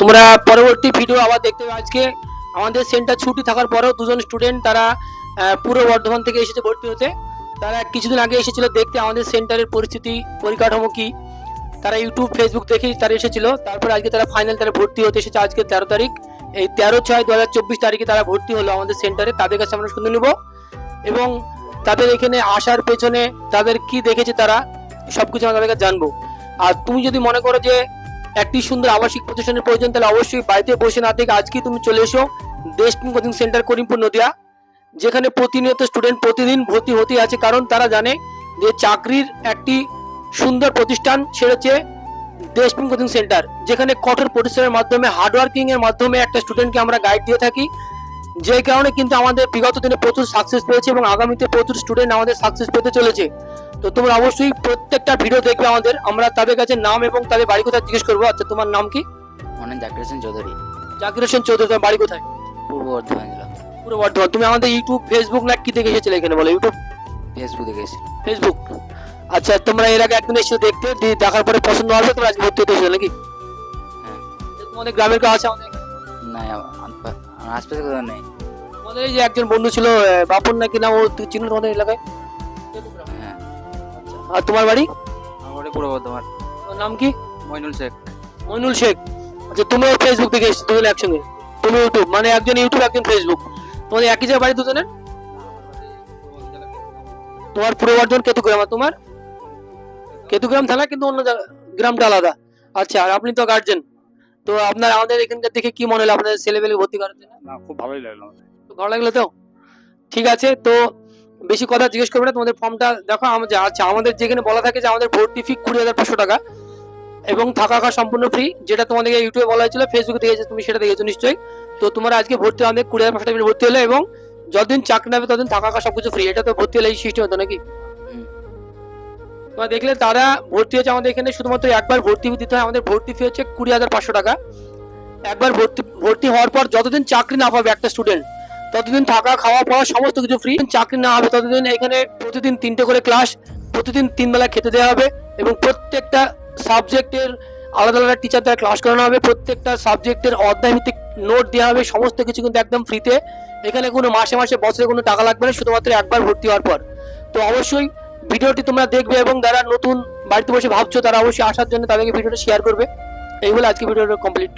তোমরা পরবর্তী ভিডিও আবার দেখতে পাবে আজকে। আমাদের সেন্টার ছুটি থাকার পরেও দুজন স্টুডেন্ট তারা পূর্ব বর্ধমান থেকে এসেছে ভর্তি হতে। তারা কিছুদিন আগে এসেছিল দেখতে, আমাদের সেন্টারের পরিস্থিতি, পরিকাঠামো কি? তারা ইউটিউব ফেসবুক দেখেই তারা এসেছিল। তারপরে আজকে তারা ফাইনাল তারা ভর্তি হতে এসেছে আজকে তেরো তারিখ। এই তেরো ছয় দু হাজার চব্বিশ তারিখে তারা ভর্তি হলো আমাদের সেন্টারে তাদের কাছে আমরা শুনে নেব। এবং তাদের এখানে আসার পেছনে তাদের কি দেখেছে তারা, সবকিছু আমরা তাদের কাছে জানব। আর তুমি যদি মনে করো যে একটি সুন্দর আবাসিক প্রতিষ্ঠানের প্রয়োজন, তাহলে অবশ্যই বাড়িতে বসে না থেকে আজকে তুমি চলে এসো দেশটিং কোচিং সেন্টার করিমপুর নদিয়া, যেখানে প্রতিনিয়ত স্টুডেন্ট প্রতিদিন ভর্তি হতে আছে। কারণ তারা জানে যে চাকরির একটি সুন্দর প্রতিষ্ঠান, সেটা হচ্ছে কোচিং সেন্টার যেখানে কঠোর পরিশ্রমের মাধ্যমে হার্ডওয়ার্কিং এর মাধ্যমে একটা স্টুডেন্টকে আমরা গাইড দিয়ে থাকি। যে কারণে কিন্তু আমাদের বিগত দিনে প্রচুর সাকসেস পেয়েছে এবং আগামীতে প্রচুর স্টুডেন্ট আমাদের সাকসেস পেতে চলেছে। তো তোমরা অবশ্যই প্রত্যেকটা ভিডিও দেখবে আমাদের। আমরা তাদের কাছে নাম এবং তাদের বাড়ি কোথায় জিজ্ঞেস করব। আচ্ছা তোমার নাম কি? অনেক জাকির হোসেন চৌধুরী। জাকির হোসেন চৌধুরী তোমার বাড়ি কোথায়? পূর্ব বর্ধমান জেলা। পুরো বর্ধমান। তুমি আমাদের ইউটিউব ফেসবুক না কি থেকে এসেছিলে এখানে বলো? ইউটিউব ফেসবুক দেখে এসেছি। ফেসবুক আচ্ছা তোমরা এর আগে একদিন এসে দেখতে দেখার পরে পছন্দ হবে তোমরা আজকে ভর্তি হতে এসেছ নাকি? হ্যাঁ। যে তোমাদের গ্রামের কাছে আছে আমাদের? না আশপাশে কোথাও নেই। তোমাদের এই যে একজন বন্ধু ছিল বাপন নাকি না ও চিনো তোমাদের এলাকায়? হ্যাঁ। আর তোমার বাড়ি? আমার বাড়ি পূর্ব বর্ধমান। তোমার নাম কি? মইনুল শেখ। মইনুল শেখ। আচ্ছা তুমিও ফেসবুক থেকে এসেছ দুজন একসঙ্গে। তুমি ইউটিউব মানে একজন ইউটিউব একজন ফেসবুক তোমাদের একই জায়গায় বাড়ি দুজনের? তোমার পূর্ব বর্ধমান কেতুগ্রাম আর তোমার? কেতুগ্রাম থানা কিন্তু অন্য জায়গা- গ্রামটা আলাদা। আচ্ছা আর আপনি তো গার্জেন তো আপনার আমাদের এখানকার দেখে কি মনে হলো আপনাদের ছেলেবেলে ভর্তি করার জন্য? খুব ভালোই লাগল তো ভালো লাগল তো? ঠিক আছে তো বেশি কথা জিজ্ঞেস করবে না, তোমাদের ফর্মটা দেখো আমাদের আচ্ছা আমাদের যেখানে বলা থাকে যে আমাদের ভর্তি ফি কুড়ি হাজার পাঁচশো টাকা এবং থাকা খাওয়া সম্পূর্ণ ফ্রি যেটা তোমাদেরকে ইউটিউবে বলা হয়েছিল ফেসবুকে দেখেছ, তুমি সেটা দেখেছ নিশ্চয়ই তো তোমরা আজকে ভর্তি আমাদের কুড়ি হাজার পাঁচশো টাকা ভর্তি হলে এবং যতদিন চাকরি নেবে ততদিন থাকা খাওয়া সবকিছু ফ্রি এটা তো ভর্তি হলে এই সিস্টেম হতো নাকি। তোমরা দেখলে তারা ভর্তি হচ্ছে আমাদের এখানে শুধুমাত্র একবার ভর্তি দিতে হয়, আমাদের ভর্তি ফি হচ্ছে কুড়ি হাজার পাঁচশো টাকা একবার ভর্তি ভর্তি হওয়ার পর যতদিন চাকরি না পাবে একটা স্টুডেন্ট ততদিন থাকা, খাওয়া, পড়া, সমস্ত কিছু ফ্রি চাকরি না হবে, ততদিন এখানে প্রতিদিন তিনটে করে ক্লাস প্রতিদিন তিন বেলা খেতে দেওয়া হবে এবং প্রত্যেকটা সাবজেক্টের আলাদা আলাদা টিচার দ্বারা ক্লাস করানো হবে। প্রত্যেকটা সাবজেক্টের অধ্যায় ভিত্তিক নোট দেওয়া হবে। সমস্ত কিছু কিন্তু একদম ফ্রিতে এখানে কোনো মাসে মাসে বছরে কোনো টাকা লাগবে না, শুধুমাত্র একবার ভর্তি হওয়ার পর। তো অবশ্যই ভিডিওটি তোমরা দেখবে এবং যারা নতুন বাড়িতে বসে ভাবছ, তারা অবশ্যই আসার জন্য তাদেরকে ভিডিওটা শেয়ার করবে। এই বলে আজকে ভিডিওটা কমপ্লিট